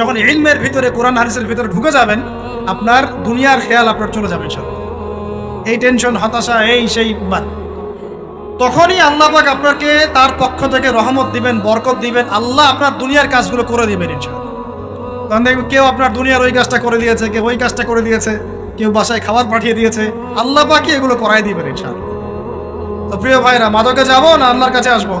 যখন ইলমের ভিতরে, কোরআন হারিসের ভিতরে ঢুকে যাবেন, আপনার দুনিয়ার খেয়াল আপনার চলে যাবে সব এই টেনশন, হতাশা, এই সেই বাদ। তখনই আল্লাহ পাক আপনাকে তার পক্ষ থেকে রহমত দিবেন, বরকত দিবেন, আল্লাহ আপনার দুনিয়ার কাজগুলো করে দিবেন ইনশাআল্লাহ। তখন দেখবেন কেউ আপনার দুনিয়ার ওই কাজটা করে দিয়েছে, কেউ ওই কাজটা করে দিয়েছে, কেউ বাসায় খাবার পাঠিয়ে দিয়েছে, আল্লাহ পাকি এগুলো করাই দিবেন ইনশাআল্লাহ। তো প্রিয় ভাইরা, মাদকে যাব না আল্লাহর কাছে আসব?